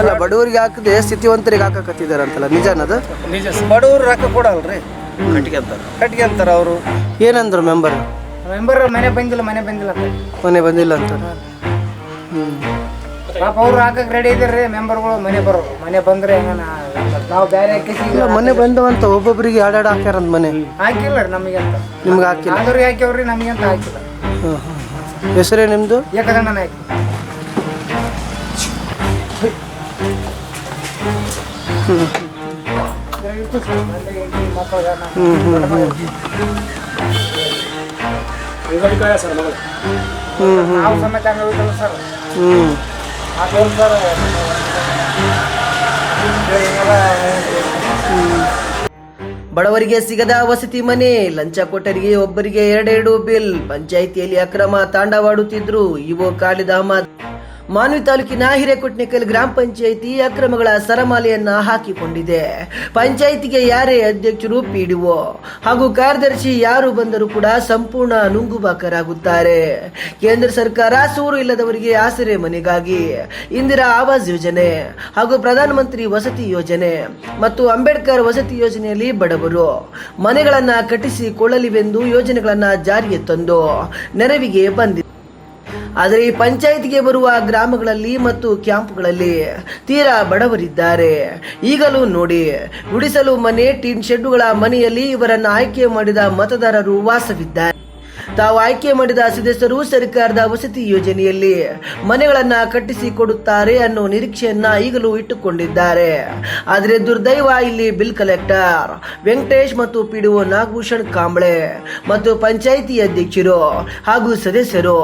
ಅಲ್ಲ ಬಡವರಿಗೆ ಹಾಕದೆ ಸ್ಥಿತಿವಂತರಿಗೆ ಹಾಕಕತ್ತಿದ್ದಾರೆ ಅಂತಲ್ಲ ನಿಜನದು ನಿಜ ಬಡವರು ರೊಕ್ಕ ಕೊಡಲ್ರಿ? ಕಟ್ಟಿಗೆ ಅಂತಾರೆ. ಕಟ್ಟಿಗೆ ಅಂತಾರೆ ಅವರು? ಏನಂದ್ರು ಮೆಂಬರ್ ಮೆಂಬರ್ ಮನೆ ಬಂದಿಲ್ಲ ಮನೆ ಬಂದಿಲ್ಲ ಮನೆ ಬಂದಿಲ್ಲ ಅಂತ. ಹ್ಞೂ ಪಾಪ ಅವ್ರು ಹಾಕಕ್ ರೆಡಿ ಇದಾರೆ ಮೆಂಬರ್ಗಳು ಮನೆ ಬರೋರು ಮನೆ ಬಂದ್ರೆ ಹೆಂಗನ ನಾವು ಬೇರೆ ಇಲ್ಲ ಮನೆ ಬಂದವಂತ ಒಬ್ಬೊಬ್ಬರಿಗೆ ಎರಡೆರಡು ಹಾಕ್ಯಾರಂತ ಮನೆ? ಹಾಕಿಲ್ಲ ರೀ ನಮಗೆ ಅಂತ. ನಿಮ್ಗೆ ಹಾಕಿಲ್ಲ? ಆದವ್ರಿಗೆ ಹಾಕ್ಯವ್ರಿ ನಮಗೆ ಅಂತ ಹಾಕಿಲ್ಲ. ಹೆಸರೇ ನಿಮ್ಮದು ಏಕದಂಡನ ಹಾಕಿ. ಬಡವರಿಗೆ ಸಿಗದ ವಸತಿ ಮನೆ, ಲಂಚ ಕೊಟ್ಟರಿಗೆ ಒಬ್ಬರಿಗೆ ಎರಡೆರಡು ಬಿಲ್, ಪಂಚಾಯಿತಿಯಲ್ಲಿ ಅಕ್ರಮ ತಾಂಡವಾಡುತ್ತಿದ್ರು, ಇವು ಕಾಳಿದ ಅಹಮದ್ ಮಾನ್ವಿ ತಾಲೂಕಿನ ಹಿರೇಕೊಟ್ನೆಕಲ್ ಗ್ರಾಮ ಪಂಚಾಯಿತಿ ಅಕ್ರಮಗಳ ಸರಮಾಲೆಯನ್ನ ಹಾಕಿಕೊಂಡಿದೆ. ಪಂಚಾಯಿತಿಗೆ ಯಾರೇ ಅಧ್ಯಕ್ಷರು ಪಿಡಿಒ ಹಾಗೂ ಕಾರ್ಯದರ್ಶಿ ಯಾರು ಬಂದರೂ ಕೂಡ ಸಂಪೂರ್ಣ ನುಂಗುಬಾಕರಾಗುತ್ತಾರೆ. ಕೇಂದ್ರ ಸರ್ಕಾರ ಸೂರು ಇಲ್ಲದವರಿಗೆ ಆಸರೆ ಮನೆಗಾಗಿ ಇಂದಿರಾ ಆವಾಸ್ ಯೋಜನೆ ಹಾಗೂ ಪ್ರಧಾನಮಂತ್ರಿ ವಸತಿ ಯೋಜನೆ ಮತ್ತು ಅಂಬೇಡ್ಕರ್ ವಸತಿ ಯೋಜನೆಯಲ್ಲಿ ಬಡವರು ಮನೆಗಳನ್ನ ಕಟ್ಟಿಸಿಕೊಳ್ಳಲಿವೆಂದು ಯೋಜನೆಗಳನ್ನ ಜಾರಿಗೆ ತಂದು ನೆರವಿಗೆ ಬಂದಿದೆ ಆದರೆ ಈ ಪಂಚಾಯತ್ಗೆ ಬರುವ ಗ್ರಾಮಗಳಲ್ಲಿ ಮತ್ತು ಕ್ಯಾಂಪ್ಗಳಲ್ಲಿ ತೀರಾ ಬಡವರಿದ್ದಾರೆ. ಈಗಲೂ ನೋಡಿ, ಗುಡಿಸಲು ಮನೆ, ಟಿನ್ ಶೆಡ್ಗಳ ಮನೆಯಲ್ಲಿ ಇವರನ್ನು ಆಯ್ಕೆ ಮಾಡಿದ ಮತದಾರರು ವಾಸವಿದ್ದಾರೆ. ತಾವು ಆಯ್ಕೆ ಮಾಡಿದ ಸದಸ್ಯರು ಸರ್ಕಾರದ ವಸತಿ ಯೋಜನೆಯಲ್ಲಿ ಮನೆಗಳನ್ನ ಕಟ್ಟಿಸಿ ಕೊಡುತ್ತಾರೆ ಅನ್ನೋ ನಿರೀಕ್ಷೆಯನ್ನ ಈಗಲೂ ಇಟ್ಟುಕೊಂಡಿದ್ದಾರೆ. ಆದರೆ ದುರ್ದೈವ ಇಲ್ಲಿ ಬಿಲ್ ಕಲೆಕ್ಟರ್ ವೆಂಕಟೇಶ್ ಮತ್ತು ಪಿಡಿಒ ನಾಗಭೂಷಣ್ ಕಾಂಬ್ಳೆ ಮತ್ತು ಪಂಚಾಯಿತಿ ಅಧ್ಯಕ್ಷರು ಹಾಗೂ ಸದಸ್ಯರು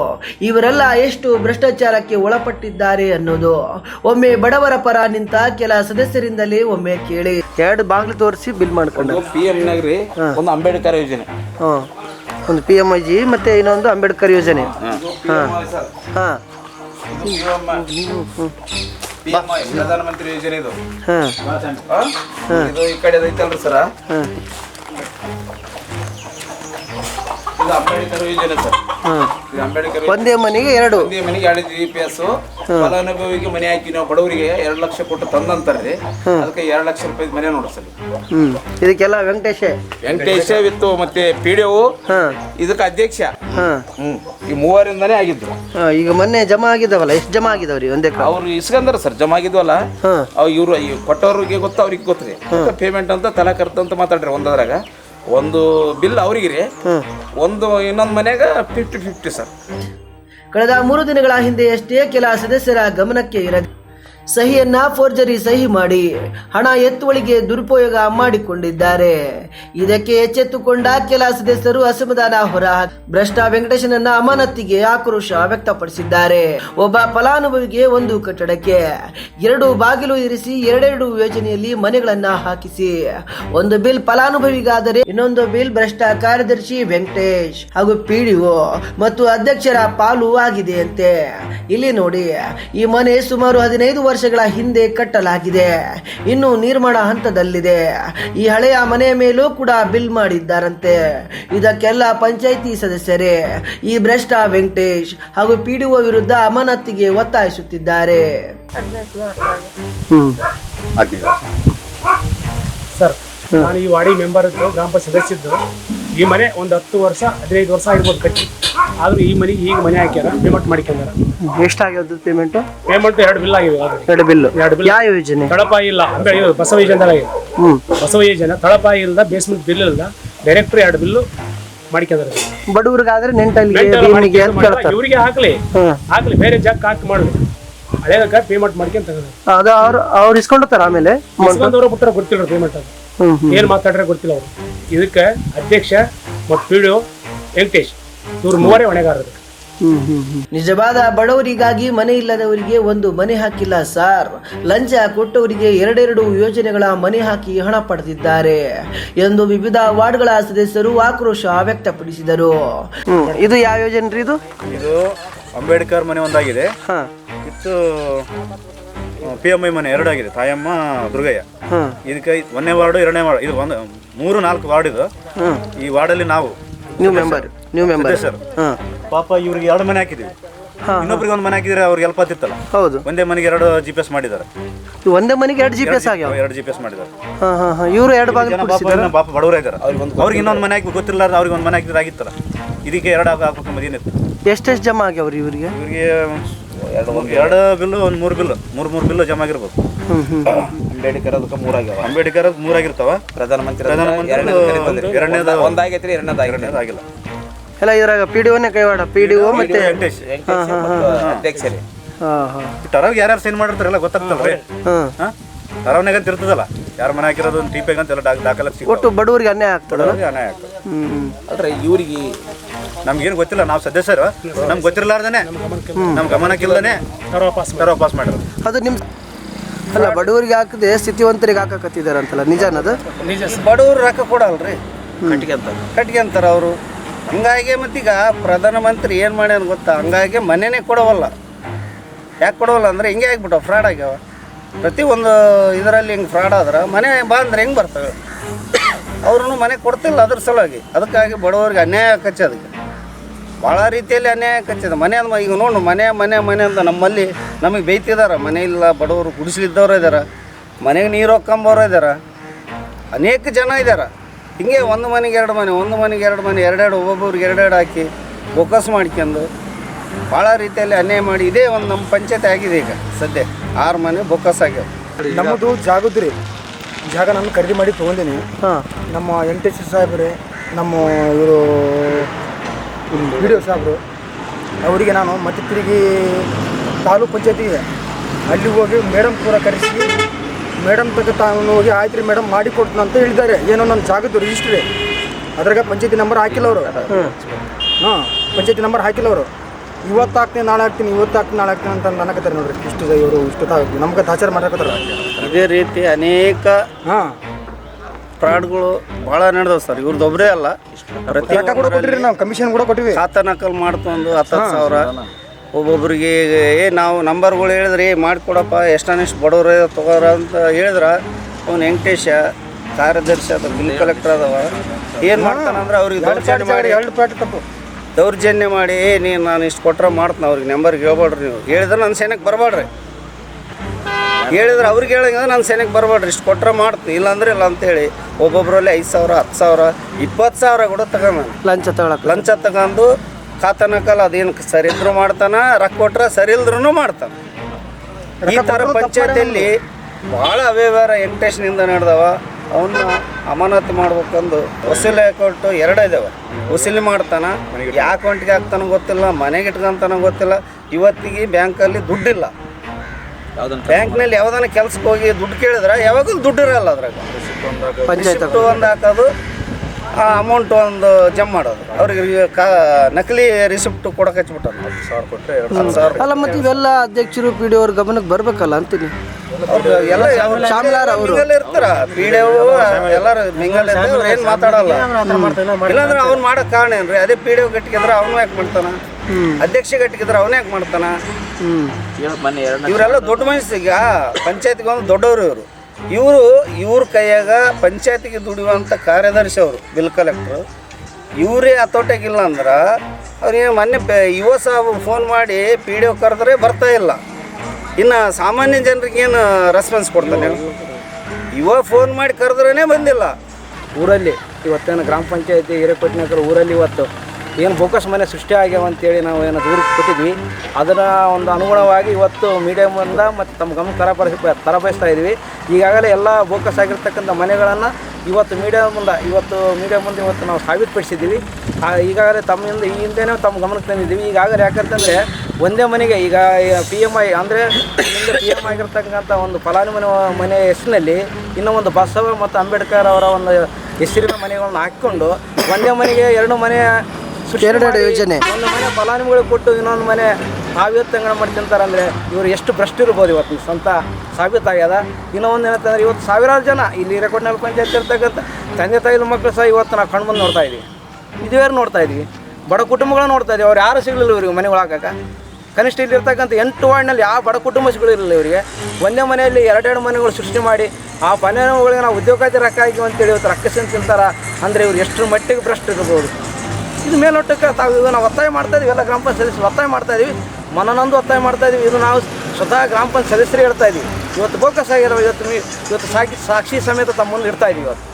ಇವರೆಲ್ಲ ಎಷ್ಟು ಭ್ರಷ್ಟಾಚಾರಕ್ಕೆ ಒಳಪಟ್ಟಿದ್ದಾರೆ ಅನ್ನೋದು ಒಮ್ಮೆ ಬಡವರ ಪರ ನಿಂತ ಕೆಲ ಸದಸ್ಯರಿಂದಲೇ ಒಮ್ಮೆ ಕೇಳಿ. ಎರಡು ಬಾಗಿಲು ತೋರಿಸಿ ಬಿಲ್ ಮಾಡ್ಕೊಂಡು. ಪಿ ಎಂ ನಗರಿ ಒಂದು ಅಂಬೇಡ್ಕರ್ ಯೋಜನೆ. ಒಂದು ಪಿ ಎಂ ಐ ಜಿ ಮತ್ತು ಇನ್ನೊಂದು ಅಂಬೇಡ್ಕರ್ ಯೋಜನೆ. ಹಾಂ. ಹಾಂ. ಪ್ರಧಾನಮಂತ್ರಿ ಯೋಜನೆ ಇದು. ಹಾಂ. ಆ? ಇದು ಈ ಕಡೆ ಐತಲ್ರಿ ಸರ? ಹಾಂ. ಅಂಬೇಡ್ಕರ್ ಯೋಜನೆ ಸರ್. ಇದು ಅಂಬೇಡ್ಕರ್ ಒಂದೇ ಮನೆಗೆ ಎರಡು. ಒಂದೇ ಮನೆಗೆ ಎರಡು ಜಿ ಪಿ ಎಸ್ ಫಲಾನುಭವಿಗೆ ಮನೆ ಹಾಕಿ ನಾವು ಬಡವರಿಗೆ ಎರಡು ಲಕ್ಷ ಕೊಟ್ಟು ತಂದಂತಾರೆ ಅದಕ್ಕೆ ಎರಡು ಲಕ್ಷ ರೂಪಾಯಿ ಮನೆ ನೋಡಿ ಸರ್ ಹ್ಮ್. ಇದಕ್ಕೆಲ್ಲ ವೆಂಕಟೇಶ. ವೆಂಕಟೇಶ ವಿತ್ತು ಮತ್ತೆ ಪಿ ಡಿ ಓ. ಇದಕ್ಕೆ ಅಧ್ಯಕ್ಷ. ಹಾ. ಹ್ಮ್. ಈ ಮೂವರಿಂದನೇ ಆಗಿದ್ರು ಹಾಂ ಈಗ ಮೊನ್ನೆ ಜಮಾ ಆಗಿದವಲ್ಲ ಎಷ್ಟು ಜಮಾ ಆಗಿದಾವ್ರಿ ಒಂದೇ ಅವ್ರು ಇಸ್ಕಂದ್ರ ಸರ್ ಜಮಾ ಆಗಿದ್ವಲ್ಲ ಹಾಂ. ಅವ್ ಇವ್ರು ಈ ಕೊಟ್ಟವ್ರಿಗೆ ಗೊತ್ತು ಅವ್ರಿಗೆ ಗೊತ್ತ್ರಿ. ಪೇಮೆಂಟ್ ಅಂತ ತಲೆ ಕರ್ತ ಅಂತ ಮಾತಾಡ್ರಿ ಒಂದದ್ರಾಗ. ಒಂದು ಬಿಲ್ ಅವ್ರಿಗೆ ರೀ ಒಂದು ಇನ್ನೊಂದು ಮನ್ಯಾಗ ಫಿಫ್ಟಿ ಫಿಫ್ಟಿ ಸರ್. ಕಳೆದ ಮೂರು ದಿನಗಳ ಹಿಂದೆಯಷ್ಟೇ ಕೆಲ ಸದಸ್ಯರ ಗಮನಕ್ಕೆ ಇರದೆ ಸಹಿಯನ್ನ ಫೋರ್ಜರಿ ಸಹಿ ಮಾಡಿ ಹಣ ಎತ್ತುವಳಿಗೆ ದುರುಪಯೋಗ ಮಾಡಿಕೊಂಡಿದ್ದಾರೆ. ಇದಕ್ಕೆ ಎಚ್ಚೆತ್ತುಕೊಂಡ ಕೆಲ ಸದಸ್ಯರು ಅಸಮಾಧಾನ ಹೊರ ಭ್ರಷ್ಟ ವೆಂಕಟೇಶನನ್ನ ಅಮಾನತಿಗೆ ಆಕ್ರೋಶ ವ್ಯಕ್ತಪಡಿಸಿದ್ದಾರೆ. ಒಬ್ಬ ಫಲಾನುಭವಿಗೆ ಒಂದು ಕಟ್ಟಡಕ್ಕೆ ಎರಡು ಬಾಗಿಲು ಇರಿಸಿ ಎರಡೆರಡು ಯೋಜನೆಯಲ್ಲಿ ಮನೆಗಳನ್ನ ಹಾಕಿಸಿ. ಒಂದು ಬಿಲ್ ಫಲಾನುಭವಿಗಾದರೆ ಇನ್ನೊಂದು ಬಿಲ್ ಭ್ರಷ್ಟ ಕಾರ್ಯದರ್ಶಿ ವೆಂಕಟೇಶ್ ಹಾಗೂ ಪಿಡಿಒ ಮತ್ತು ಅಧ್ಯಕ್ಷರ ಪಾಲು ಆಗಿದೆಯಂತೆ ಇಲ್ಲಿ ನೋಡಿ, ಈ ಮನೆ ಸುಮಾರು ಹದಿನೈದು ವರ್ಷಗಳ ಹಿಂದೆ ಕಟ್ಟಲಾಗಿದೆ. ಇನ್ನು ನಿರ್ಮಾಣ ಹಂತದಲ್ಲಿದೆ. ಈ ಹಳೆಯ ಮನೆ ಮೇಲೂ ಕೂಡ ಬಿಲ್ ಮಾಡಿದ್ದಾರಂತೆ. ಇದಕ್ಕೆಲ್ಲ ಪಂಚಾಯಿತಿ ಸದಸ್ಯರೇ ಈ ಭ್ರಷ್ಟ ವೆಂಕಟೇಶ್ ಹಾಗೂ ಪಿಡಿಒ ವಿರುದ್ಧ ಅಮಾನತಿಗೆ ಒತ್ತಾಯಿಸುತ್ತಿದ್ದಾರೆ. ಸರ್ ನಾನು ಈ ವಾಡಿ ಮೆಂಬರ್ ಗ್ರಾಮ ಸದಸ್ಯದ್ದು ಸದಸ್ಯ ಈ ಮನೆ ಒಂದು ಹತ್ತು ವರ್ಷ ಹದಿನೈದು ವರ್ಷ ಆಗಿರ್ಬೋದು ಕಟ್ಟಿ. ಆದ್ರೂ ಈ ಮನೆಗೆ ಈಗ ಮನೆ ಹಾಕ್ಯಾರ ಪೇಮೆಂಟ್ ಮಾಡ್ಕೊಂಡಾರ. ಎಷ್ಟಾಗ್ಯದ ಪೇಮೆಂಟ್ ಪೇಮೆಂಟ್ ಎರಡು ಬಿಲ್ ಆಗಿದೆ ಎರಡು ಬಿಲ್ ಎರಡು ಬಿಲ್ ಯಾವ ಯೋಜನೆ? ತಳಪ ಇಲ್ಲ. ಇದು ಬಸವ ಯೋಜನೆ ಹ್ಮ್. ಬಸವ ಯೋಜನೆ. ತಳಪ ಇಲ್ಲದ ಬೇಸ್ಮೆಂಟ್ ಬಿಲ್ ಇಲ್ಲ ಡೈರೆಕ್ಟ್ ಎರಡು ಬಿಲ್ ಮಾಡ್ಕೊಂಡಾರ. ಬಡವರಿಗಾದ್ರೆ ನೆಂಟಲ್ಲಿಗೆ ಭೀಮಿಗೆ ಅಂತ ಕೇಳ್ತಾರೆ. ಇವರಿಗೆ ಹಾಕ್ಲಿ. ಹ್ಮ್ ಹಾಕ್ಲಿ. ಬೇರೆ ಜಾಗ ಹಾಕಿ ಮಾಡಿದ್ರು ಹಳೇದಕ್ಕ ಪೇಮೆಂಟ್ ಮಾಡ್ಕೊಂತ ತಗೊಂಡ್ರು ಅದು ಅವ್ರು ಅವ್ರು ಇಸ್ಕೊಂಡತಾರ ಆಮೇಲೆ? ಇಸ್ಕೊಂಡವ್ರು ಬಿಟ್ಟಾರ ಗೊತ್ತಿಲ್ಲ ಪೇಮೆಂಟ್ ಅದು. ಹ್ಮ್ ಹ್ಮ್. ಏನ್ ಮಾತಾಡ್ರೆ ಗೊತ್ತಿಲ್ಲ ಅವರು. ಇದಕ್ಕೆ ಅಧ್ಯಕ್ಷ ಮತ್ತು ಪಿ ವೆಂಕಟೇಶ್. ಇವ್ರು ಮೂವರೇ ಹೊಣೆಗಾರರು. ನಿಜವಾದ ಬಡವರಿಗಾಗಿ ಮನೆ ಇಲ್ಲದವರಿಗೆ ಒಂದು ಮನೆ ಹಾಕಿಲ್ಲ ಸಾರ್. ಲಂಚ ಕೊಟ್ಟವರಿಗೆ ಎರಡೆರಡು ಯೋಜನೆಗಳ ಮನೆ ಹಾಕಿ ಹಣ ಪಡೆದಿದ್ದಾರೆ ಎಂದು ವಿವಿಧ ವಾರ್ಡ್ಗಳ ಸದಸ್ಯರು ಆಕ್ರೋಶ ವ್ಯಕ್ತಪಡಿಸಿದರು. ಇದು ಯಾವ ಯೋಜನೆ ರೀ ಇದು? ಇದು ಅಂಬೇಡ್ಕರ್ ಮನೆ ಒಂದಾಗಿದೆ. ಹಾ. ಇತ್ತು ಪಿ ಎಂ ಐ ಮನೆ ಎರಡಾಗಿದೆ ತಾಯಮ್ಮ ದುರ್ಗಯ್ಯ. ಇದಕ್ಕೆ ಒಂದನೇ ವಾರ್ಡು ಎರಡನೇ ವಾರ್ಡ್ ಇದು ಒಂದು ಮೂರು ನಾಲ್ಕು ವಾರ್ಡ್ ಇದು. ಈ ವಾರ್ಡಲ್ಲಿ ನಾವು new member new member sir ಹಾ. ಪಾಪ ಇವ್ರಿಗೆ ಎರಡು ಮನೆ ಹಾಕಿದ್ದೀವಿ ಇನ್ನೊಬ್ರಿಗೆ ಒಂದು ಮನೆ ಹಾಕಿದ್ರೆ ಅವ್ರಿಗೆ ಹೆಲ್ಪ್ ಆಗ್ತಿತ್ತಲ್ಲ? ಹೌದು. ಒಂದೇ ಮನೆಗೆ ಎರಡು ಜಿ ಪಿ ಎಸ್ ಮಾಡಿದ್ದಾರೆ. ಇವು ಒಂದೇ ಮನೆಗೆ ಎರಡು ಜಿ ಪಿ ಎಸ್ ಆಗ್ಯಾವ? ಎರಡು ಜಿ ಪಿ ಎಸ್ ಮಾಡಿದ್ದಾರೆ. ಹಾ ಹಾ ಹಾ. ಇವರು ಎರಡು ಭಾಗ ಜನ ಪಾಪ ಇನ್ನು ಪಾಪ ಬಡವರ ಇದ್ದಾರೆ. ಅವ್ರಿಗೆ ಇನ್ನೊಂದು ಮನೆ ಹಾಕಿ ಗೊತ್ತಿರಲಾರ್ದು ಅವ್ರಿಗೆ ಒಂದು ಮನೆ ಹಾಕಿದ್ರೆ ಆಗಿತ್ತಲ್ಲ. ಇದಕ್ಕೆ ಎರಡು ಹಾಕಿ ಹಾಕ್ಬೇಕು ಮದೇನಿತ್ತು ಎಷ್ಟೆಷ್ಟು ಜಮಾ ಆಗ್ಯಾವ್ರಿ ಇವರಿಗೆ? ಇವರಿಗೆ ಒಂದು ಎರಡು ಬಿಲ್ಲು ಒಂದು ಮೂರು ಬಿಲ್ಲು. ಮೂರು ಮೂರು ಬಿಲ್ಲು ಜಮಾ ಆಗಿರ್ಬೋದು. ಅಂಬೇಡ್ಕರ್ ಅದಕ್ಕೆ ಮೂರಾಗ್ಯಾವ ಅಂಬೇಡ್ಕರ್ ಮೂರಾಗಿರ್ತಾವ ಪ್ರಧಾನಮಂತ್ರಿ ಪ್ರಧಾನಮಂತ್ರಿ ಎರಡನೇದು ಒಂದಾಗೈತ್ರಿ ಎರಡನೇದು ಆಗಿಲ್ಲ ಎಲ್ಲ ಇದ್ರಾಗ ಪಿ ಡಿ ಒನೇ ಕೈವಾಡ? ಪಿ ಡಿ ಒ ಮತ್ತೆ ವೆಂಕಟೇಶ್ ಅಧ್ಯಕ್ಷರೇ. ಹಾ ಹಾ. ಟರಾವ್ ಯಾರ್ಯಾರು ಸೈನ್ ಮಾಡಿರ್ತಾರಲ್ಲ ಗೊತ್ತಾಗ್ತಲ್ರಿ? ಹಾಂ? ಟರಾವ್ನಾಗ ಅಂತ ಇರ್ತದಲ್ಲ ಯಾರ ಮನೆ ಹಾಕಿರೋದು ಒಂದು ಟಿಪೆಗೆ ಅಂತ ಎಲ್ಲ ದಾಖಲೆ ಒಟ್ಟು ಬಡವರಿಗೆ ಅನ್ಯಾಯ ಆಗ್ತದೆ ಅನ್ಯಾಯ ಆಗ್ತದೆ. ಅಲ್ರಿ ಇವ್ರಿಗೆ ನಮ್ಗೇನು ಗೊತ್ತಿಲ್ಲ ನಾವು ಸದಸ್ಯರು ನಮ್ಗೆ ಗೊತ್ತಿರಲಾರ್ದೇ ನಮ್ಮ ಗಮನಕ್ಕಿಲ್ಲದೇ ಕರೋ ಪಾಸ್ ಟರಾವ್ ಪಾಸ್ ಮಾಡಿರೋದು. ಅದು ನಿಮ್ಮ ಅಲ್ಲ ಬಡವರಿಗೆ ಹಾಕದೆ ಸ್ಥಿತಿವಂತರಿಗೆ ಹಾಕಕತ್ತಿದಾರಂತಲ್ಲ ಅಂತಲ್ಲ ನಿಜ ಬಡವರು ರೊಕ್ಕ ಕೊಡಲ್ರಿ ಕಟ್ಟಿಗೆ ಅಂತ ಕಟ್ಟಿಗೆ ಅಂತಾರೆ ಅವರು. ಹಂಗಾಗಿ ಮತ್ತೀಗ ಪ್ರಧಾನಮಂತ್ರಿ ಏನು ಮಾಡ್ಯಾನ ಗೊತ್ತಾ? ಹಂಗಾಗಿ ಮನೆನೇ ಕೊಡವಲ್ಲ. ಯಾಕೆ ಕೊಡವಲ್ಲ ಅಂದ್ರೆ ಹಿಂಗೆ ಆಗ್ಬಿಟ್ಟು ಫ್ರಾಡ್ ಆಗ್ಯಾವ. ಪ್ರತಿ ಒಂದು ಇದರಲ್ಲಿ ಹಿಂಗೆ ಫ್ರಾಡ್ ಆದ್ರೆ ಮನೆ ಬಾ ಅಂದ್ರೆ ಹೆಂಗೆ ಬರ್ತವೆ? ಅವ್ರೂ ಮನೆ ಕೊಡ್ತಿಲ್ಲ ಅದ್ರ ಸಲುವಾಗಿ. ಅದಕ್ಕಾಗಿ ಬಡವರಿಗೆ ಅನ್ಯಾಯ ಆಕಚ್ಚಿ ಅದಕ್ಕೆ. ಭಾಳ ರೀತಿಯಲ್ಲಿ ಅನ್ಯಾಯ ಕಚ್ಚಿದೆ ಮನೆ ಅಂದ ಈಗ ನೋಡು, ಮನೆ ಮನೆ ಮನೆ ಅಂತ ನಮ್ಮಲ್ಲಿ ನಮಗೆ ಬೈತಿದಾರ ಮನೆ ಇಲ್ಲ, ಬಡವರು ಗುಡಿಸ್ಲಿದ್ದವ್ರು ಇದ್ದಾರೆ ಮನೆಗೆ ನೀರು ಹೊಕ್ಕಂಬೋರು ಇದ್ದಾರೆ ಅನೇಕ ಜನ ಇದ್ದಾರೆ ಹಿಂಗೆ ಒಂದು ಮನೆಗೆ ಎರಡು ಮನೆ, ಒಂದು ಮನೆಗೆ ಎರಡು ಮನೆ, ಎರಡೆರಡು, ಒಬ್ಬೊಬ್ಬರಿಗೆ ಎರಡೆರಡು ಹಾಕಿ ಫೋಕಸ್ ಮಾಡ್ಕೊಂಡು ಭಾಳ ರೀತಿಯಲ್ಲಿ ಅನ್ಯಾಯ ಮಾಡಿ ಇದೇ ಒಂದು ನಮ್ಮ ಪಂಚಾಯತ್ ಆಗಿದೆ ಈಗ ಸದ್ಯ. ಆರು ಮನೆ ಬೊಕ್ಕಸ್ ಆಗ್ಯಾವ. ನಮ್ಮದು ಜಾಗದ್ರಿ. ಜಾಗ ನಾನು ಖರೀದಿ ಮಾಡಿ ತೊಗೊಂಡೀನಿ. ಹಾ. ನಮ್ಮ ಎನ್ ಟಿ ಸಿ ಸಾಹೇಬ್ರೆ ನಮ್ಮ ಇವರು ಬಿ ಡಿ ಒ ಸಾಹೇಬರು ಅವರಿಗೆ ನಾನು ಮತ್ತೆ ತಿರುಗಿ ತಾಲೂಕು ಪಂಚಾಯತಿಗೆ ಅಲ್ಲಿ ಹೋಗಿ ಮೇಡಮ್ ಕೂಡ ಕರೆಸಿ ಮೇಡಮ್ ತಗ ತಾನು ಹೋಗಿ ಆಯ್ತು ರೀ ಮೇಡಮ್ ಮಾಡಿ ಕೊಡ್ತೀನಿ ಅಂತ ಹೇಳಿದ್ದಾರೆ. ಏನೋ ನನ್ನ ಜಾಗದ್ದು ರಿಜಿಸ್ಟ್ರಿ ಅದ್ರಾಗ ಪಂಚಾಯತಿ ನಂಬರ್ ಹಾಕಿಲ್ಲ ಅವರು. ಹಾಂ. ಪಂಚಾಯತಿ ನಂಬರ್ ಹಾಕಿಲ್ಲ ಅವರು. ಇವತ್ತು ಹಾಕ್ತೀನಿ ನಾಳೆ ಹಾಕ್ತೀನಿ ಇವತ್ತು ಹಾಕ್ತೀನಿ ನಾಳೆ ಹಾಕ್ತೀನಿ ಅಂತ ಅನ್ನಕತ್ತಾರೆ ನೋಡ್ರಿ. ಇಷ್ಟು ಇವರು ಇಷ್ಟು ನಮ್ಗೆ ಆಚಾರ ಮಾಡಕತ್ತಾರ ಅದೇ ರೀತಿ ಅನೇಕ ಹಾಂ. ಫ್ರಾಡ್ಗಳು ಭಾಳ ನಡೆದವು ಸರ್. ಇವ್ರದ್ದು ಒಬ್ಬರೇ ಅಲ್ಲ. ಪ್ರತಿ ಕೂಡ ಕೊಟ್ಟಿರಿ ನಾವು ಕಮಿಷನ್ ಕೂಡ ಕೊಟ್ಟಿವಿ. ಖಾತಾ ನಕಲ್ ಮಾಡ್ಕೊಂಡು ಹತ್ತತ್ತು ಸಾವಿರ. ಒಬ್ಬೊಬ್ರಿಗೆ ಏ ನಾವು ನಂಬರ್ಗಳು ಹೇಳಿದ್ರಿ ಮಾಡಿಕೊಡಪ್ಪ ಎಷ್ಟನಿಷ್ಟು ಬಡವ್ರು ತಗೋರ ಅಂತ ಹೇಳಿದ್ರೆ ಅವ್ನು ವೆಂಕಟೇಶ ಕಾರ್ಯದರ್ಶಿ ಅಥವಾ ಬಿಲ್ ಕಲೆಕ್ಟರ್ ಅದಾವ. ಏನು ಮಾಡ್ತಾನಂದ್ರೆ ಅವ್ರಿಗೆ ಎರಡು ಪ್ಯಾಟ್ ತಪ್ಪು. ದೌರ್ಜನ್ಯ ಮಾಡಿ ಏ ನೀನು ನಾನು ಇಷ್ಟು ಕೊಟ್ಟರೆ ಮಾಡ್ತೀನಿ ಅವ್ರಿಗೆ ನಂಬರ್ಗೆ ಹೇಳ್ಬೇಡ್ರಿ ನೀವು. ಹೇಳಿದ್ರೆ ನನ್ನ ಸೈನ್ಯಕ್ಕೆ ಬರಬೇಡ್ರಿ. ಹೇಳಿದ್ರೆ ಅವ್ರಿಗೆ ಹೇಳಂಗಿದ್ರೆ ನನ್ನ ಸೈನ್ಯಕ್ಕೆ ಬರಬೇಡ್ರಿ ಇಷ್ಟು ಕೊಟ್ಟರೆ ಮಾಡ್ತೀನಿ ಇಲ್ಲಾಂದ್ರೆ ಇಲ್ಲ ಅಂತೇಳಿ ಒಬ್ಬೊಬ್ಬರಲ್ಲಿ ಐದು ಸಾವಿರ ಹತ್ತು ಸಾವಿರ ಇಪ್ಪತ್ತು ಸಾವಿರ ಕೂಡ ತಗೊಂಡು ಲಂಚ ತಗೊಳಕ್ ಲಂಚ ತಗೊಂಡು ಕಾತನಕಲ್ಲ ನಕಲ್ ಅದೇನು ಸರಿ ಇದ್ರು ಮಾಡ್ತಾನ ರೊಕ್ಕ ಕೊಟ್ರೆ ಸರಿ ಇಲ್ದ್ರೂ ಮಾಡ್ತಾನೆ. ಈ ಥರ ಪಂಚಾಯತಿಯಲ್ಲಿ ಭಾಳ ಅವ್ಯವಹಾರ ವೆಂಕಟೇಶ್ನಿಂದ ನಡೆದವ. ಅವನ್ನ ಅಮಾನತು ಮಾಡ್ಬೇಕಂದು ವಸೂಲಿ ಅಕೌಂಟು ಎರಡೇ ಇದಾವೆ. ವಸೂಲಿ ಮಾಡ್ತಾನ ಯಾವ ಅಕೌಂಟ್ಗೆ ಹಾಕ್ತಾನೋ ಗೊತ್ತಿಲ್ಲ ಮನೆಗೆ ಇಟ್ಕೊಂತಾನೋ ಗೊತ್ತಿಲ್ಲ ಇವತ್ತಿಗೆ ಬ್ಯಾಂಕಲ್ಲಿ ದುಡ್ಡಿಲ್ಲ. ಬ್ಯಾಂಕ್ ಬ್ಯಾಂಕ್ನಲ್ಲಿ ಯಾವ್ದಾನ ಕೆಲ್ಸಕ್ಕೆ ಹೋಗಿ ದುಡ್ಡು ಕೇಳಿದ್ರೆ ಯಾವಾಗಲೂ ದುಡ್ಡು ಇರಲ್ಲ ಅದ್ರಾಗ. ಒಂದು ಹಾಕೋದು ಆ ಅಮೌಂಟ್ ಒಂದು ಜಮ್ ಮಾಡೋದು. ಅವ್ರಿಗೆ ಕಾ ನಕಲಿ ರಿಸಿಪ್ಟ್ ಕೊಡಕ್ಕೆ ಹಚ್ಬಿಟ್ಟು ಹತ್ತು ಸಾವಿರ ಕೊಟ್ಟರೆ ಎರಡು ಹತ್ತು ಸಾವಿರ ಅಲ್ಲ ಮತ್ತೆ ಇವೆಲ್ಲ ಅಧ್ಯಕ್ಷರು ಪಿ ಡಿ ಅವ್ರ ಗಮನಕ್ಕೆ ಬರ್ಬೇಕಲ್ಲ ಅಂತೀನಿ. ಅವ್ರು ಎಲ್ಲ ಶಾಮಲಾರ್ ಅವರು. ಮಿಂಗಲ್ ಇರ್ತಾರ. ಪಿ ಡಿ ಎಲ್ಲರೂ ಮಿಂಗಲ್ ಇರ್ತಾರೆ ಅವ್ರು ಏನು ಮಾತಾಡಲ್ಲ. ಇಲ್ಲಾಂದ್ರೆ ಅವ್ನು ಮಾಡೋ ಕಾರಣ ಏನ್ರಿ? ಅದೇ ಪಿ ಡಿ ಗಟ್ಟಿಗಿದ್ರೆ ಅವನು ಯಾಕೆ ಮಾಡ್ತಾನ? ಅಧ್ಯಕ್ಷ ಗಟ್ಟಿಗಿದ್ರೆ ಅವನೇ ಯಾಕೆ ಮಾಡ್ತಾನ? ಇವರೆಲ್ಲ ದೊಡ್ಡ ಮನುಷ್ಯ ಈಗ. ಪಂಚಾಯತ್ಗೆ ಒಂದು ದೊಡ್ಡವರು ಇವರು. ಇವರು, ಇವ್ರ ಕೈಯಾಗ ಪಂಚಾಯತಿಗೆ ದುಡಿಯುವಂಥ ಕಾರ್ಯದರ್ಶಿ ಅವರು ಬಿಲ್ ಕಲೆಕ್ಟ್ರು ಇವರೇ ಹತೋಟಗಿಲ್ಲ ಅಂದ್ರೆ ಅವ್ರಿಗೆ ಮೊನ್ನೆ ಯುವ ಸಾಹೇಬ್ ಫೋನ್ ಮಾಡಿ ಪಿ ಡಿ ಒ ಕರೆದ್ರೆ ಬರ್ತಾ ಇಲ್ಲ. ಇನ್ನು ಸಾಮಾನ್ಯ ಜನರಿಗೆ ಏನು ರೆಸ್ಪಾನ್ಸ್ ಕೊಡ್ತಾನೆ? ಯುವ ಫೋನ್ ಮಾಡಿ ಕರೆದ್ರೇ ಬಂದಿಲ್ಲ. ಊರಲ್ಲಿ ಇವತ್ತೇನು ಗ್ರಾಮ ಪಂಚಾಯತಿ ಹಿರೇಕೊಟ್ಟಿನಕರ ಊರಲ್ಲಿ ಇವತ್ತು ಏನು ಬೋಕಸ್ ಮನೆ ಸೃಷ್ಟಿ ಆಗ್ಯಾವ ಅಂತೇಳಿ ನಾವು ಏನು ದೂರ ಕೊಟ್ಟಿದ್ವಿ. ಅದರ ಒಂದು ಅನುಗುಣವಾಗಿ ಇವತ್ತು ಮೀಡಿಯಮಿಂದ ಮತ್ತು ತಮ್ಮ ಗಮನ ತರಬರಿಸಿ ತರಬಯಸ್ತಾ ಇದ್ವಿ. ಈಗಾಗಲೇ ಎಲ್ಲ ಬೋಕಸ್ ಆಗಿರ್ತಕ್ಕಂಥ ಮನೆಗಳನ್ನು ಇವತ್ತು ಮೀಡಿಯಾ ಮುಂದೆ ಇವತ್ತು ಮೀಡಿಯಾ ಮುಂದೆ ಇವತ್ತು ನಾವು ಸಾಬೀತುಪಡಿಸಿದ್ದೀವಿ. ಈಗಾಗಲೇ ತಮ್ಮಿಂದ ಈ ಹಿಂದೆನೇ ತಮ್ಮ ಗಮನಕ್ಕೆ ತಂದಿದ್ದೀವಿ. ಈಗಾಗಲೇ ಯಾಕಂತಂದರೆ ಒಂದೇ ಮನೆಗೆ ಈಗ ಪಿ ಎಂ ಐ ಅಂದರೆ ಹಿಂದೆ ಪಿ ಎಂ ಆಗಿರ್ತಕ್ಕಂಥ ಒಂದು ಫಲಾನುಭವಿ ಮನೆ ಹೆಸರಿನಲ್ಲಿ ಇನ್ನೂ ಒಂದು ಬಸವ ಮತ್ತು ಅಂಬೇಡ್ಕರ್ ಅವರ ಒಂದು ಹೆಸರಿನ ಮನೆಗಳನ್ನ ಹಾಕ್ಕೊಂಡು ಒಂದೇ ಮನೆಗೆ ಎರಡು ಮನೆ ಸೃಷ್ಟಿ ಎರಡೆರಡು ಮಾಡಿ ಯೋಜನೆ. ಒಂದು ಮನೆ ಫಲಾನುಭವಿಗಳಿಗೆ ಕೊಟ್ಟು ಇನ್ನೊಂದು ಮನೆ ತಿಂತಾರೆ ಅಂದರೆ ಇವರು ಎಷ್ಟು ಭ್ರಷ್ಟ ಇರ್ಬೋದು ಇವತ್ತು. ಸ್ವಂತ ಸಾಬೀತಾಗ್ಯದ. ಇನ್ನೂ ಒಂದು ಏನಂತಂದ್ರೆ ಇವತ್ತು ಸಾವಿರಾರು ಜನ ಇಲ್ಲಿ ಹಿರೇಕೊಟ್ನಲ್ಲಿ ಪಂಚಾಯತ್ ಇರ್ತಕ್ಕಂಥ ತಂದೆ ತಾಯಿದ ಮಕ್ಕಳು ಸಹ ಇವತ್ತು ನಾವು ಕಣ್ಮುಂದೆ ನೋಡ್ತಾ ಇದ್ದೀವಿ. ಇದುವೇ ನೋಡ್ತಾ ಇದ್ದೀವಿ. ಬಡ ಕುಟುಂಬಗಳು ನೋಡ್ತಾ ಇದ್ದೀವಿ. ಅವ್ರು ಯಾರು ಸಿಗಲಿಲ್ಲ ಇವರಿಗೆ ಮನೆ ಹಾಕಕ್ಕೆ? ಕನಿಷ್ಠ ಇಲ್ಲಿರ್ತಕ್ಕಂಥ ಎಂಟು ವಾರ್ಡ್ನಲ್ಲಿ ಯಾವ ಬಡ ಕುಟುಂಬಗಳು ಇರಲಿಲ್ಲ ಇವರಿಗೆ. ಒಂದೇ ಮನೆಯಲ್ಲಿ ಎರಡೆರಡು ಮನೆಗಳು ಸೃಷ್ಟಿ ಮಾಡಿ ಆ ಮನೆಗಳಿಗೆ ನಾವು ಉದ್ಯೋಗಾತಿ ರೊಕ್ಕ ಹಾಕಿ ಅಂತೇಳಿ ಇವತ್ತು ರೊಕ್ಕ ತಿಂತಾರ. ಅಂದರೆ ಇವ್ರು ಎಷ್ಟು ಮಟ್ಟಿಗೆ ಭ್ರಷ್ಟ ಇರ್ಬೋದು. ಇದು ಮೇಲ್ನೋಟಕ್ಕೆ ತಾವು ಇದು ನಾವು ಒತ್ತಾಯ ಮಾಡ್ತಾ ಇದೀವಿ. ಎಲ್ಲ ಗ್ರಾಮ ಪಂಚಾಯತ್ ಸದಸ್ಯರು ಒತ್ತಾಯ ಮಾಡ್ತಾ ಇದೀವಿ. ಮನನೊಂದು ಒತ್ತಾಯ ಮಾಡ್ತಾ ಇದೀವಿ. ಇದು ನಾವು ಸ್ವತಃ ಗ್ರಾಮ ಪಂಚಾಯತ್ ಸದಸ್ಯರು ಹೇಳ್ತಾ ಇದೀವಿ. ಇವತ್ತು ಬೋಕಸ್ ಆಗಿರೋ ಇವತ್ತು ಮೀ ಇವತ್ತು ಸಾಕ್ಷಿ ಸಾಕ್ಷಿ ಸಮೇತ ತಮ್ಮ ಮುಂದೆ ಇಡ್ತಾ ಇದೀವಿ ಇವತ್ತು.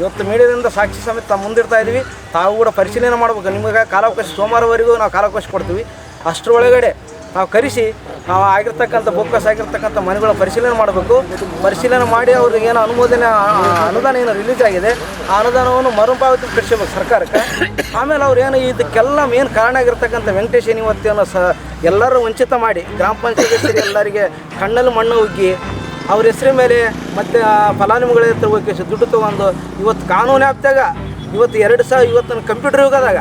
ಇವತ್ತು ಮೀಡಿಯಾದಿಂದ ಸಾಕ್ಷಿ ಸಮೇತ ತಮ್ಮ ಮುಂದಿಡ್ತಾ ಇದೀವಿ. ತಾವು ಕೂಡ ಪರಿಶೀಲನೆ ಮಾಡ್ಬೇಕು. ನಿಮಗೆ ಕಾಲಾವಕಾಶ ಸೋಮವಾರವರೆಗೂ ನಾವು ಕಾಲಾವಕಾಶ ಕೊಡ್ತೀವಿ. ಅಷ್ಟರೊಳಗಡೆ ನಾವು ಕರೆಸಿ, ನಾವು ಆಗಿರ್ತಕ್ಕಂಥ ಬೊಕ್ಕಸ್ ಆಗಿರ್ತಕ್ಕಂಥ ಮನೆಗಳ ಪರಿಶೀಲನೆ ಮಾಡಬೇಕು. ಪರಿಶೀಲನೆ ಮಾಡಿ ಅವ್ರಿಗೆ ಏನೋ ಅನುಮೋದನೆ ಅನುದಾನ ಏನು ರಿಲೀಸ್ ಆಗಿದೆ, ಆ ಅನುದಾನವನ್ನು ಮರುಪಾವತಿ ಕಳಿಸಬೇಕು ಸರ್ಕಾರಕ್ಕೆ. ಆಮೇಲೆ ಅವ್ರು ಏನು ಇದಕ್ಕೆಲ್ಲ ಮೇನ್ ಕಾರಣ ಆಗಿರ್ತಕ್ಕಂಥ ವೆಂಕಟೇಶ್ ಏನು ಸ ಎಲ್ಲರೂ ವಂಚಿತ ಮಾಡಿ, ಗ್ರಾಮ ಪಂಚಾಯತ್ ಎಲ್ಲರಿಗೆ ಕಣ್ಣಲ್ಲಿ ಮಣ್ಣು ಉಗ್ಗಿ, ಅವ್ರ ಹೆಸರು ಮೇಲೆ ಮತ್ತು ಫಲಾನುಭವಿಗಳ ಹತ್ರ ಹೋಗಿ ದುಡ್ಡು ತೊಗೊಂಡು, ಇವತ್ತು ಕಾನೂನು ಆಪ್ತಾಗ ಇವತ್ತು ಎರಡು ಸಾವಿರ ಇವತ್ತು ಕಂಪ್ಯೂಟರ್ ಯುಗದಾಗ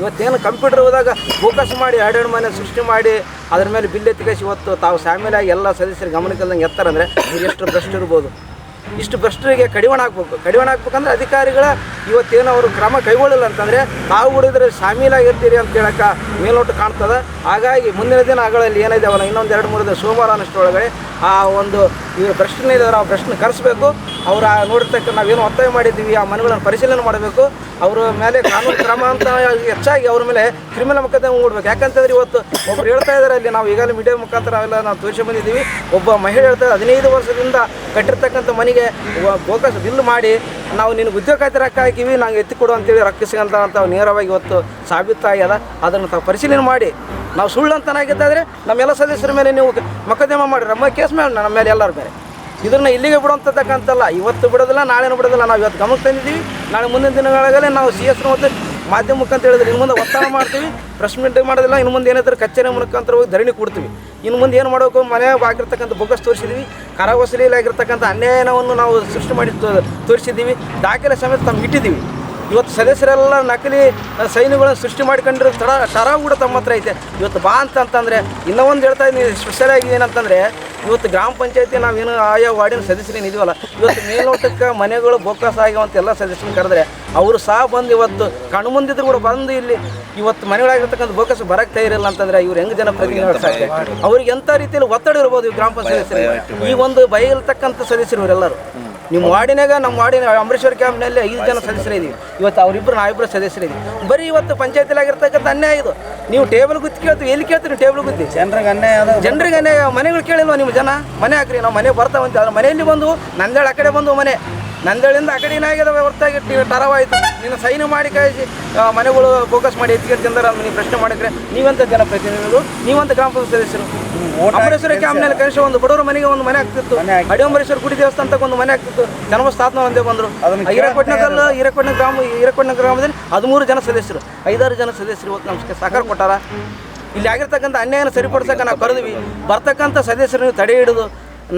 ಇವತ್ತೇನು ಕಂಪ್ಯೂಟರ್ ಹೋದಾಗ ಫೋಕಸ್ ಮಾಡಿ ಎರಡೆರಡು ಮನೆ ಸೃಷ್ಟಿ ಮಾಡಿ, ಅದ್ರ ಮೇಲೆ ಬಿಲ್ ಎತ್ತಿಕೇಸಿ ಇವತ್ತು ತಾವು ಶಾಮೀಲಾಗಿ ಎಲ್ಲ ಸದಸ್ಯರು ಗಮನಕ್ಕಿಲ್ದಂಗೆ ಎತ್ತಾರಂದ್ರೆ ಎಷ್ಟು ಭ್ರಷ್ಟ ಇರ್ಬೋದು. ಇಷ್ಟು ಭ್ರಷ್ಟರಿಗೆ ಕಡಿವಾಣ ಹಾಕ್ಬೇಕು. ಕಡಿವಾಣ ಹಾಕ್ಬೇಕಂದ್ರೆ ಅಧಿಕಾರಿಗಳ ಇವತ್ತೇನು ಅವರು ಕ್ರಮ ಕೈಗೊಳ್ಳಿಲ್ಲ ಅಂತಂದರೆ ತಾವು ಕೂಡ ಶಾಮೀಲಾಗಿರ್ತೀರಿ ಅಂತ ಹೇಳಕ್ಕೆ ಮೇಲ್ನೋಟ ಕಾಣ್ತದೆ. ಹಾಗಾಗಿ ಮುಂದಿನ ದಿನಗಳಲ್ಲಿ ಏನಿದಾವಲ್ಲ ಇನ್ನೊಂದು ಎರಡು ಮೂರು ದಿನ ಸೋಮವಾರ ಅನ್ನಷ್ಟೊಳಗಡೆ ಆ ಒಂದು ಇವರು ಭ್ರಷ್ಟನೇ ಇದ್ದಾರೆ, ಆ ಭ್ರಷ್ಟನ ಕರೆಸ್ಬೇಕು. ಅವರ ನೋಡಿರ್ತಕ್ಕ ನಾವೇನು ಒತ್ತಾಯ ಮಾಡಿದ್ದೀವಿ, ಆ ಮನೆಗಳನ್ನು ಪರಿಶೀಲನೆ ಮಾಡಬೇಕು. ಅವರ ಮೇಲೆ ಕಾನೂನು ಕ್ರಮ ಅಂತ ಹೆಚ್ಚಾಗಿ ಅವ್ರ ಮೇಲೆ ಕ್ರಿಮಿನಲ್ ಮೊಕದ್ದಮೆ ಹೂಡ್ಬೇಕು. ಯಾಕಂತಂದ್ರೆ ಇವತ್ತು ಒಬ್ರು ಹೇಳ್ತಾ ಇದ್ದಾರೆ ಅಲ್ಲಿ ನಾವು ಈಗಾಗಲೇ ಮೀಡಿಯಾ ಮುಖಾಂತರ ಅವೆಲ್ಲ ನಾವು ತೋರಿಸಿ ಬಂದಿದ್ದೀವಿ. ಒಬ್ಬ ಮಹಿಳೆ ಹೇಳ್ತಾರೆ ಹದಿನೈದು ವರ್ಷದಿಂದ ಕಟ್ಟಿರ್ತಕ್ಕಂಥ ಮನೆಗೆ ಬೋಕಸ್ ಬಿಲ್ ಮಾಡಿ, ನಾವು ನಿನಗೆ ಉದ್ಯೋಗ ಖಾತೆ ರೊಕ್ಕ ಹಾಕಿವಿ ನಾವು ಎತ್ತಿ ಕೊಡು ಅಂತೇಳಿ ರೊಕ್ಕ ಸಿಗಂತ ಅಂತ ನೇರವಾಗಿ ಇವತ್ತು ಸಾಬೀತಾಗ್ಯದ ಅದನ್ನು ತಾವು ಪರಿಶೀಲನೆ ಮಾಡಿ. ನಾವು ಸುಳ್ಳು ಅಂತನಾಗಿದ್ದಾದರೆ ನಮ್ಮೆಲ್ಲ ಸದಸ್ಯರ ಮೇಲೆ ನೀವು ಮೊಕದ್ದಮೆ ಮಾಡಿ, ನಮ್ಮ ಕೇಸ್ ಮೇಲೆ, ನಮ್ಮ ಮೇಲೆ ಎಲ್ಲರ ಮೇಲೆ. ಇದನ್ನ ಇಲ್ಲಿಗೆ ಬಿಡುವಂಥದ್ದಕ್ಕಂತಲ್ಲ ಇವತ್ತು ಬಿಡೋದಿಲ್ಲ, ನಾಳೆನೂ ಬಿಡೋದಿಲ್ಲ. ನಾವು ಇವತ್ತು ಗಮನಕ್ಕೆ ತಂದಿದ್ದೀವಿ ನಾಳೆ ಮುಂದಿನ ದಿನಗಳಾಗಲೇ ನಾವು ಸಿ ಎಸ್ ಮತ್ತು ಮಾಧ್ಯಮ ಮುಖಾಂತರ ಹೇಳಿದ್ರೆ ಇನ್ನು ಮುಂದೆ ಒತ್ತಡ ಮಾಡ್ತೀವಿ. ಪ್ರೆಸ್ ಮೀಟ್ ಮಾಡೋದಿಲ್ಲ, ಇನ್ನು ಮುಂದೆ ಏನಾದರೂ ಕಚೇರಿ ಮುಖಾಂತರ ಹೋಗಿ ಧರಣಿ ಕೊಡ್ತೀವಿ. ಇನ್ನು ಮುಂದೆ ಏನು ಮಾಡಬೇಕು? ಮನೆ ಆಗಿರ್ತಕ್ಕಂಥ ಬೊಗಸ್ ತೋರಿಸಿದ್ದೀವಿ ಕರ ವಸೂಲಿಯಲ್ಲಿ ಆಗಿರ್ತಕ್ಕಂಥ ಅನ್ಯಾಯವನ್ನು ನಾವು ಸೃಷ್ಟಿ ಮಾಡಿ ತೋರಿಸಿದ್ದೀವಿ ದಾಖಲೆ ಸಮೇತ ತಮ್ಮ ಇಟ್ಟಿದ್ದೀವಿ ಇವತ್ತು ಸದಸ್ಯರೆಲ್ಲ ನಕಲಿ ಸೈನ್ಯಗಳನ್ನು ಸೃಷ್ಟಿ ಮಾಡ್ಕೊಂಡಿರೋ ತಡ ಟರ ಕೂಡ ತಮ್ಮ ಹತ್ರ ಐತೆ. ಇವತ್ತು ಬಾ ಅಂತಂತಂದರೆ ಇನ್ನೂ ಒಂದು ಹೇಳ್ತಾ ಇದ್ದೀನಿ ಸ್ಪೆಷಲಾಗಿ ಏನಂತಂದರೆ ಇವತ್ತು ಗ್ರಾಮ ಪಂಚಾಯತಿ ನಾವೇನು ಆಯಾ ವಾರ್ಡಿನ ಸದಸ್ಯರೇನು ಇದೀವಲ್ಲ ಇವತ್ತು ಮೇಲ್ನೋಟಕ್ಕೆ ಮನೆಗಳು ಬೊಕ್ಕಸ ಆಗ್ಯಾವಂತ ಎಲ್ಲ ಸದಸ್ಯರನ್ನ ಕರೆದ್ರೆ ಅವರು ಸಹ ಬಂದು ಇವತ್ತು ಕಣ್ಮುಂದಿದ್ರು ಕೂಡ ಬಂದು ಇಲ್ಲಿ. ಇವತ್ತು ಮನೆಗಳಾಗಿರ್ತಕ್ಕಂಥ ಬೊಕ್ಕಸ ಬರಕ್ಕೆ ತಯಾರಿಲ್ಲ ಅಂತಂದ್ರೆ ಇವ್ರು ಹೆಂಗೆ ಜನ ಪ್ರತಿನಿಧಿ ಅವ್ರಿಗೆ ಎಂಥ ರೀತಿಯಲ್ಲಿ ಒತ್ತಡ ಇರ್ಬೋದು ಈ ಗ್ರಾಮ ಪಂಚಾಯತ್ ಈ ಒಂದು ಬಯಲ್ತಕ್ಕಂಥ ಸದಸ್ಯರು ಇವರೆಲ್ಲರೂ. ನಿಮ್ಮ ವಾರ್ಡಿನಾಗ ನಮ್ಮ ವಾರ್ಡಿನ ಅಂಬರೀಶ್ವರ ಕ್ಯಾಂಪ್ನಲ್ಲಿ ಐದು ಜನ ಸದಸ್ಯರು ಇದೀವಿ ಇವತ್ತು ಅವರಿಬ್ಬರು ನಾವಿಬ್ಬರು ಸದಸ್ಯರು ಇದೀವಿ ಬರೀ ಇವತ್ತು ಪಂಚಾಯತಿಲಿ ಆಗಿರ್ತಕ್ಕಂಥ ಅನ್ಯಾಯ ಇದು. ನೀವು ಟೇಬಲ್ ಗುತ್ತಿ ಕೇಳ್ತೀವಿ ಎಲ್ಲಿ ಕೇಳ್ತೀರಿ ಟೇಬಲ್ ಗುತ್ತಿ? ಜನರಿಗೆ ಅನ್ಯಾಯ ಅದ ಜನರಿಗೆ ಅನ್ಯಾಯ ಮನೆಗಳು ಕೇಳಿಲ್ವ ನಿಮ್ಮ ಜನ? ಮನೆ ಹಾಕ್ರಿ ನಾವು ಮನೆ ಬರ್ತಾವಂತ ಅದ್ರ ಮನೆಯಲ್ಲಿ ಬಂದು ನಂದೇಳು ಆ ಕಡೆ ಬಂದು ಮನೆ. ನಂದೇಳಿಂದ ಆ ಕಡೆ ಏನಾಗ್ಯದ ಹೊರತಾಗಿ ಟರವಾಯಿತು ನೀನು ಸೈನ್ ಮಾಡಿ ಕಾಯಿಸಿ ಮನೆಗಳು ಫೋಕಸ್ ಮಾಡಿ ಎತ್ತಿಗೆ ತಿಂದಾರ ಅಂತ ನೀವು ಪ್ರಶ್ನೆ ಮಾಡಿದ್ರೆ ನೀವಂತ ಜನಪ್ರತಿನಿಧಿಗಳು ನೀವಂತ ಗ್ರಾಮ ಪಂಚಾಯತ್ ಸದಸ್ಯರು. ಅಂಬರೇಶ್ವರ ಆಮೇಲೆ ಕನಿಷ್ಠ ಒಂದು ಬಡವರ ಮನೆಗೆ ಒಂದು ಮನೆ ಆಗ್ತಿತ್ತು. ಅಡಿಯಂಬರೇಶ್ವರ ಗುಡಿ ದೇವಸ್ಥಾನಕ್ಕೆ ಒಂದು ಮನೆ ಆಗ್ತಿತ್ತು. ಜನ್ಮಸ್ಥಾಪನ ಒಂದೇ ಬಂದರು ಹಿರಕೊಟ್ನಗಲ್ಲ ಹಿರಕೊಟ್ನ ಗ್ರಾಮ ಹಿರಕೊಟ್ನ ಗ್ರಾಮದಲ್ಲಿ ಹದಿಮೂರು ಜನ ಸದಸ್ಯರು ಐದಾರು ಜನ ಸದಸ್ಯರು ಇವತ್ತು ನಮ್ಮ ಸಹಕಾರ ಕೊಟ್ಟಾರ. ಇಲ್ಲಿ ಆಗಿರ್ತಕ್ಕಂಥ ಅನ್ಯಾಯನ ಸರಿಪಡಿಸಕ್ಕೆ ನಾವು ಕರೆದ್ವಿ. ಬರ್ತಕ್ಕಂಥ ಸದಸ್ಯರು ನೀವು ತಡೆ ಹಿಡಿದು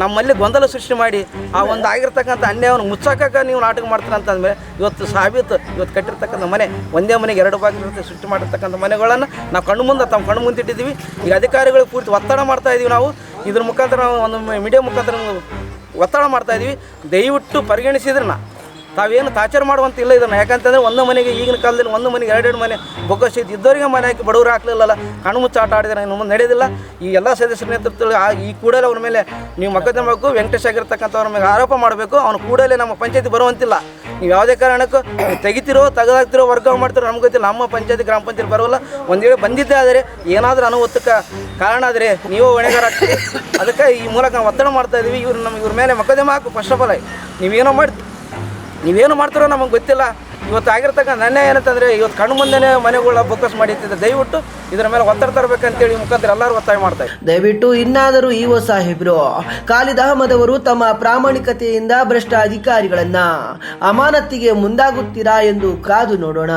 ನಮ್ಮಲ್ಲಿ ಗೊಂದಲ ಸೃಷ್ಟಿ ಮಾಡಿ ಆ ಒಂದು ಆಗಿರ್ತಕ್ಕಂಥ ಅನ್ಯಾಯವನ್ನು ಮುಚ್ಚಾಕಕ್ಕೆ ನೀವು ನಾಟಕ ಮಾಡ್ತೀರ ಅಂತಂದ್ಮೇಲೆ ಇವತ್ತು ಸಾಬೀತು, ಇವತ್ತು ಕಟ್ಟಿರ್ತಕ್ಕಂಥ ಮನೆ ಒಂದೇ ಮನೆಗೆ ಎರಡು ಬಾಗಿಲಿರುತ್ತೆ ಸೃಷ್ಟಿ ಮಾಡಿರ್ತಕ್ಕಂಥ ಮನೆಗಳನ್ನು ನಾವು ಕಣ್ಣು ಮುಂದೆ ತಮ್ಮ ಕಣ್ಣು ಮುಂದೆ ಇಟ್ಟಿದ್ದೀವಿ. ಈಗ ಅಧಿಕಾರಿಗಳು ಪೂರ್ತಿ ಒತ್ತಡ ಮಾಡ್ತಾ ಇದ್ದೀವಿ ನಾವು. ಇದ್ರ ಮುಖಾಂತರ ನಾವು ಒಂದು ಮೀಡಿಯಾ ಮುಖಾಂತರ ಒತ್ತಡ ಮಾಡ್ತಾ ಇದ್ದೀವಿ. ದಯವಿಟ್ಟು ಪರಿಗಣಿಸಿದ್ರನ್ನ ತಾವೇನು ತಾಚಾರ ಮಾಡುವಂತಿಲ್ಲ ಇದನ್ನು. ಯಾಕಂತಂದ್ರೆ ಒಂದು ಮನೆಗೆ ಈಗಿನ ಕಾಲದಲ್ಲಿ ಒಂದು ಮನೆಗೆ ಎರಡೆರಡು ಮನೆ ಬೊಕ್ಕಸ್ ಇದ್ದು ಇದ್ದವರಿಗೆ ಮನೆ ಹಾಕಿ ಬಡವರು ಹಾಕ್ಲಿಲ್ಲಲ್ಲ, ಕಣ್ಣು ಮುಚ್ಚಾಟ ಆಡಿದ್ರೆ ಇನ್ನು ಮುಂದೆ ನಡೆಯೋದಿಲ್ಲ ಈ ಎಲ್ಲ ಸದಸ್ಯರ ನೇತೃತ್ವದಲ್ಲಿ ಈ ಕೂಡಲೇ ಅವ್ರ ಮೇಲೆ ನೀವು ಮೊಕದ್ದೇ ಮಾಡಬೇಕು ವೆಂಕಟೇಶ್ ಆಗಿರ್ತಕ್ಕಂಥವ್ರ ಮೇಲೆ ಆರೋಪ ಮಾಡಬೇಕು. ಅವ್ನು ಕೂಡಲೇ ನಮ್ಮ ಪಂಚಾಯತಿ ಬರುವಂತಿಲ್ಲ. ನೀವು ಯಾವುದೇ ಕಾರಣಕ್ಕೂ ತೆಗಿತಿರೋ ತೆಗೆದಾಗ್ತಿರೋ ವರ್ಗಾವಣೆ ಮಾಡ್ತಿರೋ ನಮ್ಗೆ ಗೊತ್ತಿಲ್ಲ. ನಮ್ಮ ಪಂಚಾಯತಿ, ಗ್ರಾಮ ಪಂಚಾಯತಿ ಬರೋಲ್ಲ ಒಂದು ವೇಳೆ ಬಂದಿದ್ದೇ ಆದರೆ ಏನಾದರೂ ಅನುವತ್ತಕ್ಕೆ ಕಾರಣ ಆದರೆ ನೀವು ಹೊಣೆಗಾರ ಅದಕ್ಕೆ ಈ ಮೂಲಕ ನಾವು ಒತ್ತಡ ಮಾಡ್ತಾ ಇದ್ದೀವಿ ಇವ್ರು ನಮ್ಗೆ ಇವ್ರ ಮೇಲೆ ಮೊಕದ್ದೇ ಹಾಕು ಫಸ್ಟ್ ಆಫ್ ಆಲ್ ನೀವೇನೋ ಮಾಡಿ ನೀವೇನು ಮಾಡ್ತಾರೋ ನಮಗೆ ಗೊತ್ತಿಲ್ಲ. ಇವತ್ತು ಆಗಿರ್ತಕ್ಕ ನನ್ನ ಏನಂತಂದರೆ ಇವತ್ತು ಕಣ್ಣು ಮುಂದೆನೇ ಮನೆಗಳ ಫೋಕಸ್ ಮಾಡಿರ್ತಿದ್ದೆ ದಯವಿಟ್ಟು ಇದರ ಮೇಲೆ ಒತ್ತಡ ತರಬೇಕಂತೇಳಿ ಮುಖಾಂತರ ಎಲ್ಲರೂ ಒತ್ತಾಯ ಮಾಡ್ತಾರೆ ದಯವಿಟ್ಟು ಇನ್ನಾದರೂ ಇಒ ಸಾಹೇಬ್ರು ಖಾಲಿದ್ ಅಹಮದ್ ಅವರು ತಮ್ಮ ಪ್ರಾಮಾಣಿಕತೆಯಿಂದ ಭ್ರಷ್ಟ ಅಧಿಕಾರಿಗಳನ್ನ ಅಮಾನತಿಗೆ ಮುಂದಾಗುತ್ತೀರಾ ಎಂದು ಕಾದು ನೋಡೋಣ.